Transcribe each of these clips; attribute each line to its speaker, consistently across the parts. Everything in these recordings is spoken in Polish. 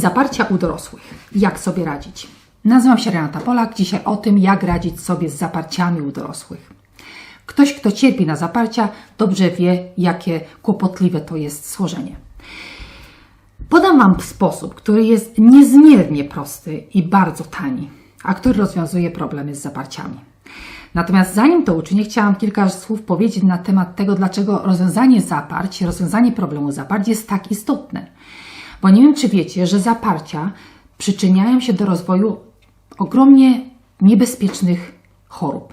Speaker 1: Zaparcia u dorosłych. Jak sobie radzić? Nazywam się Renata Polak. Dzisiaj o tym, jak radzić sobie z zaparciami u dorosłych. Ktoś, kto cierpi na zaparcia, dobrze wie, jakie kłopotliwe to jest schorzenie. Podam Wam sposób, który jest niezmiernie prosty i bardzo tani, a który rozwiązuje problemy z zaparciami. Natomiast zanim to uczynię, chciałam kilka słów powiedzieć na temat tego, dlaczego rozwiązanie zaparć, rozwiązanie problemu zaparć jest tak istotne. Bo nie wiem, czy wiecie, że zaparcia przyczyniają się do rozwoju ogromnie niebezpiecznych chorób.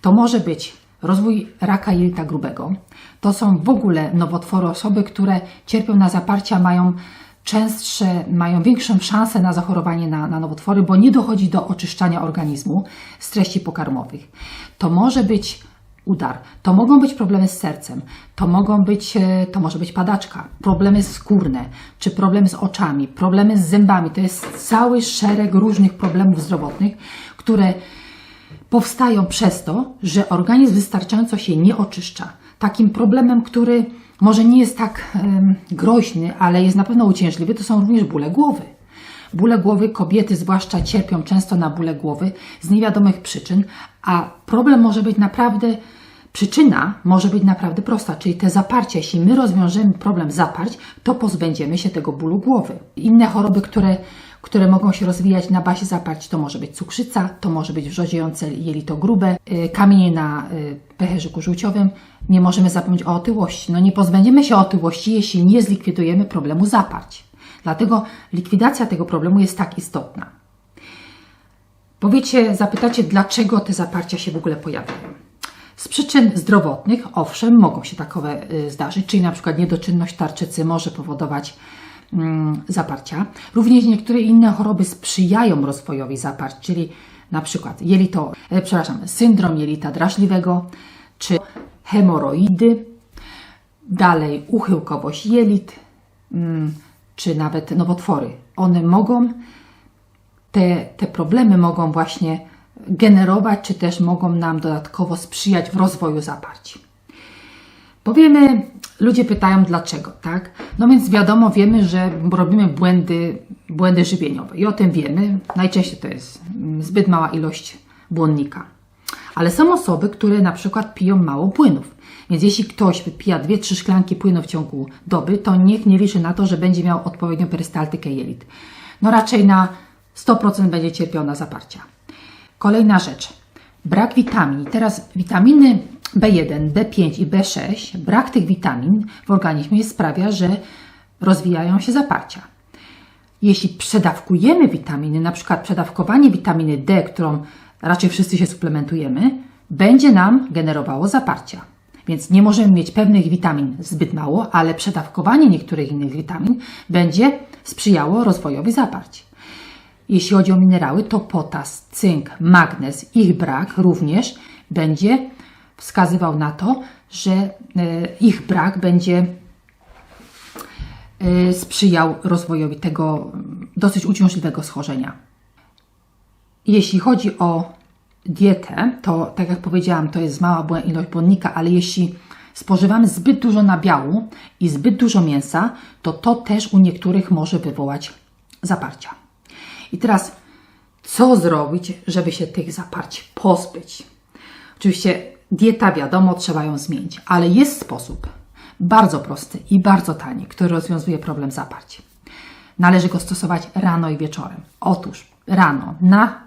Speaker 1: To może być rozwój raka jelita grubego. To są w ogóle nowotwory. Osoby, które cierpią na zaparcia, mają częstsze, mają większą szansę na zachorowanie na, na nowotwory, bo nie dochodzi do oczyszczania organizmu z treści pokarmowych. To może być udar, to mogą być problemy z sercem, to mogą być, e, to może być padaczka, problemy skórne, czy problemy z oczami, problemy z zębami. To jest cały szereg różnych problemów zdrowotnych, które powstają przez to, że organizm wystarczająco się nie oczyszcza. Takim problemem, który może nie jest tak groźny, ale jest na pewno uciążliwy, to są również bóle głowy. Bóle głowy kobiety zwłaszcza cierpią często na bóle głowy z niewiadomych przyczyn, a problem może być naprawdę, przyczyna może być naprawdę prosta, czyli te zaparcia. Jeśli my rozwiążemy problem zaparć, to pozbędziemy się tego bólu głowy. Inne choroby, które które mogą się rozwijać na bazie zaparć. To może być cukrzyca, to może być wrzodziejące jelito grube, y, kamienie na y, pęcherzyku żółciowym. Nie możemy zapomnieć o otyłości. No nie pozbędziemy się otyłości, jeśli nie zlikwidujemy problemu zaparć. Dlatego likwidacja tego problemu jest tak istotna. Powiecie, zapytacie, dlaczego te zaparcia się w ogóle pojawiają. Z przyczyn zdrowotnych, owszem, mogą się takowe y, zdarzyć, czyli na przykład niedoczynność tarczycy może powodować Mm, zaparcia. Również niektóre inne choroby sprzyjają rozwojowi zaparć, czyli na przykład jelito, e, przepraszam, syndrom jelita drażliwego, czy hemoroidy, dalej uchyłkowość jelit, mm, czy nawet nowotwory. One mogą, te, te problemy mogą właśnie generować, czy też mogą nam dodatkowo sprzyjać w rozwoju zaparci. Powiemy, ludzie pytają dlaczego, tak? No więc wiadomo, wiemy, że robimy błędy, błędy żywieniowe i o tym wiemy. Najczęściej to jest zbyt mała ilość błonnika. Ale są osoby, które na przykład piją mało płynów. Więc jeśli ktoś wypija 2-3 szklanki płynu w ciągu doby, to niech nie liczy na to, że będzie miał odpowiednią perystaltykę jelit. No raczej na 100% będzie cierpiał na zaparcia. Kolejna rzecz. Brak witamin. Teraz witaminy B1, B5 i B6, brak tych witamin w organizmie sprawia, że rozwijają się zaparcia. Jeśli przedawkujemy witaminy, na przykład przedawkowanie witaminy D, którą raczej wszyscy się suplementujemy, będzie nam generowało zaparcia. Więc nie możemy mieć pewnych witamin zbyt mało, ale przedawkowanie niektórych innych witamin będzie sprzyjało rozwojowi zaparć. Jeśli chodzi o minerały, to potas, cynk, magnez, ich brak również będzie wskazywał na to, że e, ich brak będzie e, sprzyjał rozwojowi tego dosyć uciążliwego schorzenia. Jeśli chodzi o dietę, to tak jak powiedziałam, to jest mała ilość błonnika, ale jeśli spożywamy zbyt dużo nabiału i zbyt dużo mięsa, to to też u niektórych może wywołać zaparcia. I teraz, co zrobić, żeby się tych zaparć pozbyć? Oczywiście dieta, wiadomo, trzeba ją zmienić, ale jest sposób bardzo prosty i bardzo tani, który rozwiązuje problem zaparć. Należy go stosować rano i wieczorem. Otóż rano, na,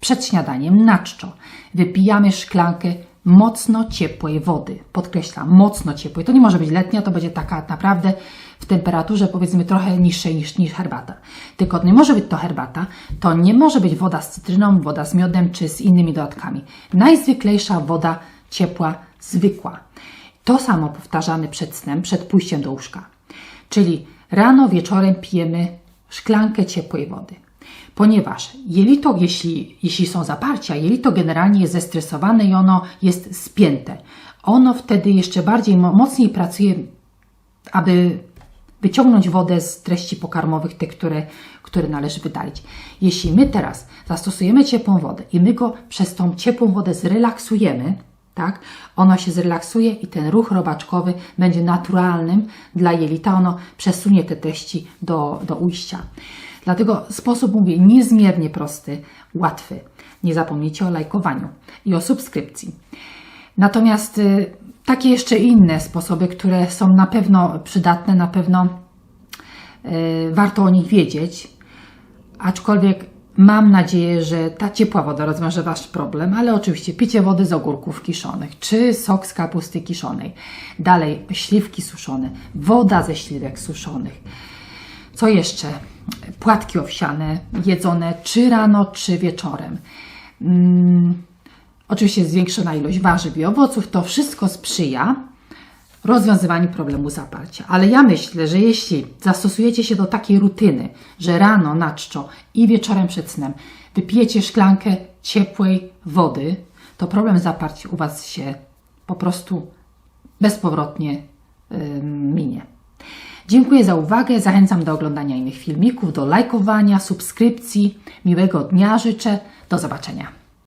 Speaker 1: przed śniadaniem, na czczo, wypijamy szklankę mocno ciepłej wody. Podkreślam, mocno ciepłej. To nie może być letnia, to będzie taka naprawdę w temperaturze powiedzmy trochę niższej niż, niż herbata. Tylko nie może być to herbata, to nie może być woda z cytryną, woda z miodem czy z innymi dodatkami. Najzwyklejsza woda ciepła, zwykła. To samo powtarzamy przed snem, przed pójściem do łóżka. Czyli rano, wieczorem pijemy szklankę ciepłej wody. Ponieważ jelito, jeśli, jeśli są zaparcia, jelito generalnie jest zestresowane i ono jest spięte. Ono wtedy jeszcze bardziej, mocniej pracuje, aby wyciągnąć wodę z treści pokarmowych, te, które, które należy wydalić. Jeśli my teraz zastosujemy ciepłą wodę i my go przez tą ciepłą wodę zrelaksujemy, tak? Ono się zrelaksuje i ten ruch robaczkowy będzie naturalnym dla jelita. Ono przesunie te treści do, do ujścia. Dlatego sposób, mówię, niezmiernie prosty, łatwy. Nie zapomnijcie o lajkowaniu i o subskrypcji. Natomiast y, takie jeszcze inne sposoby, które są na pewno przydatne, na pewno y, warto o nich wiedzieć, aczkolwiek mam nadzieję, że ta ciepła woda rozwiąże Wasz problem, ale oczywiście picie wody z ogórków kiszonych, czy sok z kapusty kiszonej, dalej śliwki suszone, woda ze śliwek suszonych. Co jeszcze? Płatki owsiane, jedzone czy rano, czy wieczorem. Mm, oczywiście zwiększona ilość warzyw i owoców, to wszystko sprzyja rozwiązywaniu problemu zaparcia. Ale ja myślę, że jeśli zastosujecie się do takiej rutyny, że rano na czczo i wieczorem przed snem wypijecie szklankę ciepłej wody, to problem zaparcia u Was się po prostu bezpowrotnie ym, minie. Dziękuję za uwagę. Zachęcam do oglądania innych filmików, do lajkowania, subskrypcji. Miłego dnia życzę. Do zobaczenia.